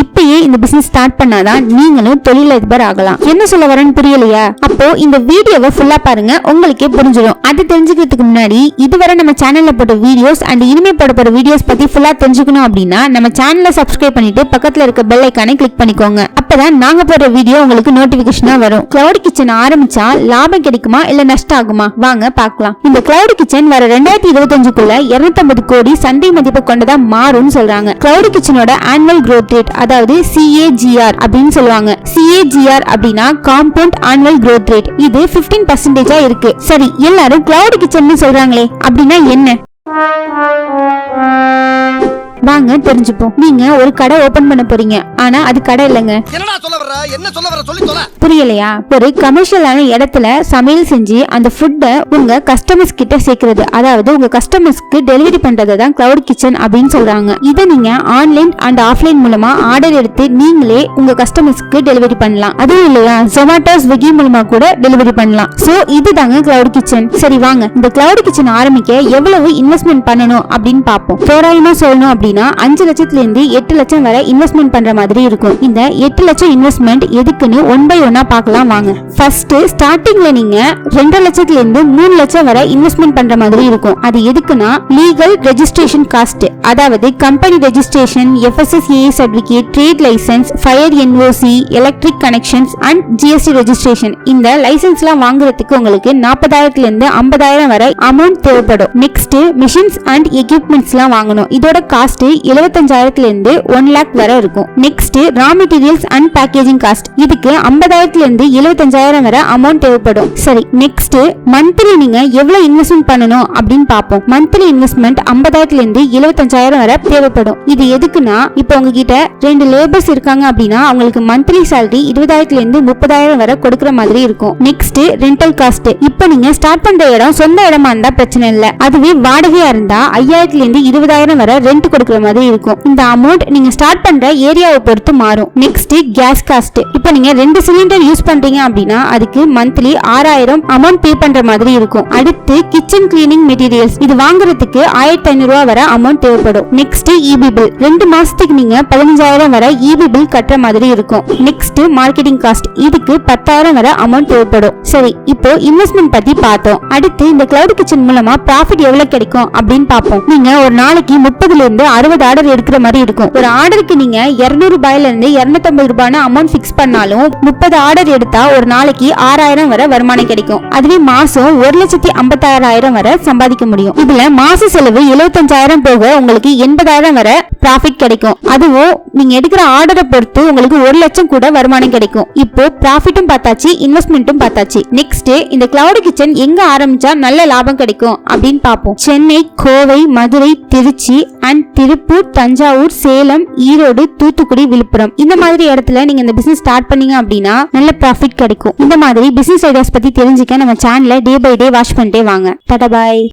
இப்பயே இந்த business start பண்ணாதான் நீங்களும் தொழிலதிபர் ஆகலாம். என்ன சொல்ல வரேன்னு புரியலையா? அப்போ இந்த வீடியோவை ஃபுல்லா பாருங்க உங்களுக்கே புரிஞ்சிடும். அது தெரிஞ்சுக்கிறதுக்கு முன்னாடி இதுவரை நம்ம சேனல்ல போட்ட வீடியோஸ் அண்ட் இனிமே போட போற வீடியோஸ் பத்தி ஃபுல்லா தெரிஞ்சுக்கணும் அப்படின்னா நம்ம சேனலை சப்ஸ்கிரைப் பண்ணிட்டு பக்கத்துல இருக்க பெல் ஐக்கானை கிளிக் பண்ணிக்கோங்க. அப்பதான் நாங்க போடுற வீடியோ உங்களுக்கு நோட்டிபிகேஷனா வரும். கிளவுட் கிச்சன் ஆரம்பிச்சா லாபம் கிடைக்குமா இல்ல நஷ்டம் ஆகுமா வாங்க பார்க்கலாம். இந்த கிளவுட் கிச்சன் வர ரெண்டாயிரத்தி இருபத்தஞ்சுக்குள்ள இருநூத்தம்பது கோடி சந்தை மதிப்பு கொண்டதா மாறும்னு சொல்றாங்க. கிளவுட் கிச்சனோட ஆனுவல் growth ரேட் அதாவது சிஏஜிஆர் அப்படின்னு சொல்லுவாங்க. சிஏஜிஆர் அப்படின்னா காம்பவுண்ட் ஆனுவல் growth ரேட் இது 15% பர்சன்டேஜா இருக்கு. சரி எல்லாரும் கிளவுட் கிச்சன் சொல்றாங்களே அப்படின்னா என்ன? வாங்க தெரிஞ்சுப்போம். நீங்க ஒரு கடை ஓபன் பண்ண போறீங்க. ஆனா அது கடை இல்லைங்க. புரியலையா? ஒரு கமர்ஷியலான இடத்துல சமையல் செஞ்சு அந்த ஃபுட்டை உங்க கஸ்டமர்ஸ் கிட்ட சேர்க்கிறது. அதாவது உங்க கஸ்டமர்ஸ்க்கு டெலிவரி பண்றதை தான் கிளவுட் கிச்சன் அப்படின்னு சொல்றாங்க. இதை நீங்க ஆன்லைன் அண்ட் ஆஃப்லைன் மூலமா ஆர்டர் எடுத்து நீங்களே உங்க கஸ்டமர்ஸ்க்கு டெலிவரி பண்ணலாம். அதுவும் இல்லையா? ஜொமேட்டோ ஸ்விக்கி மூலமா கூட டெலிவரி பண்ணலாம். சோ இதுதாங்க கிளவுட் கிச்சன் சரி வாங்க. இந்த கிளவுட் கிச்சன் ஆரம்பிக்க எவ்வளவு இன்வெஸ்ட்மெண்ட் பண்ணணும் அப்படின்னு பார்ப்போம். தோராயமா சொல்லணும் அப்படின்னா அஞ்சு லட்சத்துல இருந்து எட்டு லட்சம் வரை இன்வெஸ்ட்மெண்ட் பண்ற மாதிரி இருக்கும். இந்த எட்டு லட்சம் இன்வெஸ்ட்மெண்ட் எதுக்குன்னு ஒன் பை ஒன்னா பார்க்கலாம் வாங்க. ஃபர்ஸ்ட் ஸ்டார்டிங்ல நீங்க ரெண்டரை லட்சத்துல இருந்து மூணு லட்சம் வரை இன்வெஸ்ட்மெண்ட் பண்ற மாதிரி இருக்கும். அது எதுக்குன்னா லீகல் ரெஜிஸ்ட்ரேஷன் காஸ்ட் அதாவது company registration FSSA certificate trade license fire NOC electric connections and GST registration இந்த லைசன்ஸ்லாம் வாங்குறதுக்கு உங்களுக்கு நாற்பதாயிரத்துல இருந்து ஐம்பதாயிரம் வரை அமௌண்ட் தேவைப்படும். நெக்ஸ்ட் மிஷின்ஸ் அண்ட் எக்யூப்மெண்ட்ஸ்லாம் வாங்கணும். இதோட காஸ்ட் எழுபத்தஞ்சாயிரத்துல இருந்து ஒன் லேக் வரை இருக்கும். Next raw materials and packaging cost இதுக்கு ஐம்பதாயிரத்துல இருந்து எழுபத்தஞ்சாயிரம் வரை அமௌண்ட் தேவைப்படும். சரி நெக்ஸ்ட் மந்த்லி நீங்க எவ்வளவு இன்வெஸ்ட்மெண்ட் பண்ணணும் அப்படின்னு பார்ப்போம். மந்த்லி இன்வெஸ்ட்மெண்ட் ஐம்பதாயிரத்துல இருந்து எழுபத்தஞ்சாயிரம் வரை தேவைப்படும். இது எதுக்குன்னா இப்போ உங்ககிட்ட ரெண்டு லேபர்ஸ் இருக்காங்க அப்படின்னா அவங்களுக்கு மந்த்லி சேலரி இருபதாயிரத்துல இருந்து முப்பதாயிரம் வரை கொடுக்குற மாதிரி இருக்கும். நெக்ஸ்ட் ரெண்டல் காஸ்ட் இப்போ நீங்க ஸ்டார்ட் பண்ற இடம் சொந்த இடமா இருந்தா பிரச்சனை இல்ல. அதுவே வாடகையா இருந்தா ஐயாயிரத்துல இருந்து இருபதாயிரம் வரை ரெண்ட் கொடுக்குற மாதிரி இருக்கும். இந்த அமௌண்ட் நீங்க ஸ்டார்ட் பண்ற ஏரியாவை பொறுத்து மாறும். நெக்ஸ்ட் கேஸ் காஸ்ட் இப்போ நீங்க ரெண்டு சிலிண்டர் யூஸ் பண்றீங்க அப்படின்னா அதுக்கு மந்த்லி ஆறாயிரம் அமௌண்ட் பே பண்ற மாதிரி இருக்கும். அடுத்து கிச்சன் கிளீனிங் மெட்டீரியல்ஸ் இது வாங்குறதுக்கு ஆயிரத்தி ஐநூறு ரூபா வர அமௌண்ட் தேவைப்படும். நெக்ஸ்ட் இபி பில் ரெண்டு மாசத்துக்கு நீங்க பதினஞ்சாயிரம் வர இபி பில் கட்டுற மாதிரி இருக்கும். நெக்ஸ்ட் மார்க்கெட்டிங் காஸ்ட் இதுக்கு பத்தாயிரம் வர அமௌண்ட் தேவைப்படும். சரி இப்போ இன்வெஸ்ட்மெண்ட் பத்தி பார்த்தோம். அடுத்து இந்த கிளவுட் கிச்சன் மூலமா ப்ராஃபிட் எவ்வளவு கிடைக்கும் அப்படின்னு பார்ப்போம். நீங்க ஒரு நாளைக்கு முப்பதுல இருந்து அறுபது ஆர்டர் எடுக்கிற மாதிரி இருக்கும். ஒரு ஆர்டருக்கு நீங்க இருநூறு ரூபாயில இருந்து இருநூத்தம்பது ரூபாய் அமௌண்ட் ஃபிக்ஸ் பண்ணாலும் முப்பது ஆர்டர் எடுத்தா ஒரு நாளைக்கு ஆறாயிரம் வரை வருமானம் கிடைக்கும். அதுவே மாசம் ஒரு லட்சத்தி ஐம்பத்தாறாயிரம் வரை சம்பாதிக்க முடியும். இதுல மாச செலவு எழுபத்தஞ்சாயிரம் போக உங்களுக்கு எண்பதாயிரம் வரை ப்ராஃபிட் கிடைக்கும். அதுவும் நீங்க எடுக்கிற ஆர்டரை பொறுத்து உங்களுக்கு ஒரு லட்சம் கூட வருமானம் கிடைக்கும். இப்போ ப்ராஃபிட்டும் பார்த்தாச்சு இன்வெஸ்ட்மெண்ட்டும் பார்த்தாச்சு. நெக்ஸ்ட் இந்த கிளவுட் கிச்சன் எங்க ஆரம்பிச்சா நல்ல லாபம் கிடைக்கும் அப்படின்னு பார்ப்போம். சென்னை கோவை மதுரை திருச்சி அண்ட் திருப்பூர் தஞ்சாவூர் சேலம் ஈரோடு தூத்துக்குடி விழுப்புரம். இந்த மாதிரி இடத்துல நீங்க இந்த பிசினஸ் ஸ்டார்ட் பண்ணீங்க அப்படின்னா நல்ல ப்ராஃபிட் கிடைக்கும். இந்த மாதிரி பிசினஸ் ஐடியாஸ் பத்தி தெரிஞ்சுக்க நம்ம சேனலை டே பை டே வாட்ச் பண்ணிட்டே வாங்க. டாடா பாய்